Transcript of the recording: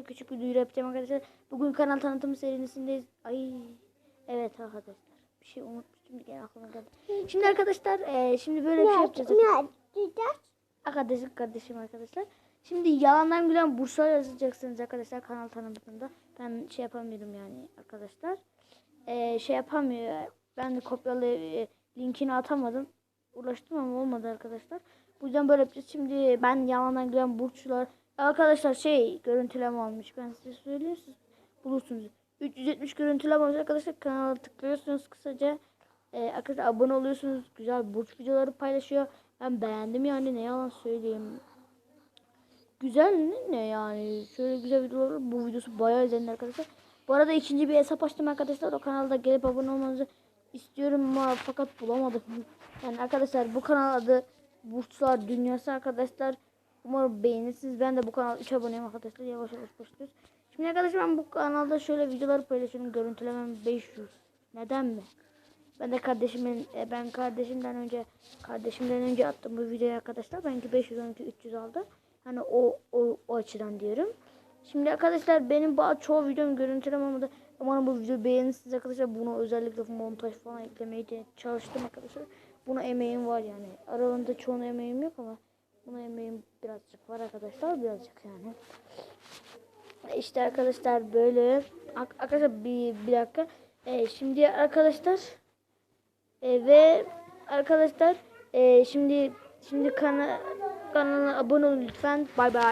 size küçük bir duyuru yapacağım arkadaşlar. Bugün kanal tanıtım serisindeyiz. Ay evet arkadaşlar. Bir şey unutmuştum gene aklıma geldi. Şimdi arkadaşlar e, şimdi böyle bir şey yapacağız. Arkadaşım kardeşim arkadaşlar. Şimdi yalandan gülen Bursa yazacaksınız arkadaşlar kanal tanıtımında. Ben şey yapamıyorum yani arkadaşlar. Ee, şey yapamıyor. Ben de kopyalı e, linkini atamadım. Ulaştım ama olmadı arkadaşlar. Bu yüzden böyle yapacağız. Şimdi ben yalandan gülen burçlar. Arkadaşlar şey görüntüleme almış. Ben size söyleyeyim siz bulursunuz. 370 görüntüleme almış arkadaşlar. Kanala tıklıyorsunuz kısaca. Ee, arkadaşlar abone oluyorsunuz. Güzel burç videoları paylaşıyor. Ben beğendim yani ne yalan söyleyeyim. Güzel ne yani? Şöyle güzel videolar. Bu videosu bayağı izlendi arkadaşlar. Bu arada ikinci bir hesap açtım arkadaşlar. O kanalda gelip abone olmanızı istiyorum ama fakat bulamadım. Yani arkadaşlar bu kanal adı Burçlar Dünyası arkadaşlar. Umarım beğenirsiniz. Ben de bu kanal 3 aboneyim arkadaşlar. Yavaş yavaş başlıyoruz. Şimdi arkadaşlar ben bu kanalda şöyle videolar paylaşıyorum. Görüntülemem 500. Neden mi? Ben de kardeşimin e, ben kardeşimden önce kardeşimden önce attım bu videoyu arkadaşlar. Benimki 512 300 aldı. Hani o o, o açıdan diyorum. Şimdi arkadaşlar benim bazı çoğu videom görüntülememde umarım bu video beğenirsiniz arkadaşlar. Bunu özellikle montaj falan eklemeye de çalıştım arkadaşlar. Buna emeğim var yani. Aralarında çoğuna emeğim yok ama buna emeğim birazcık var arkadaşlar. Birazcık yani. İşte arkadaşlar böyle arkadaşlar bir, bir dakika. Ee, şimdi arkadaşlar e, ve arkadaşlar e, şimdi şimdi kana kanala abone olun lütfen. Bay bay.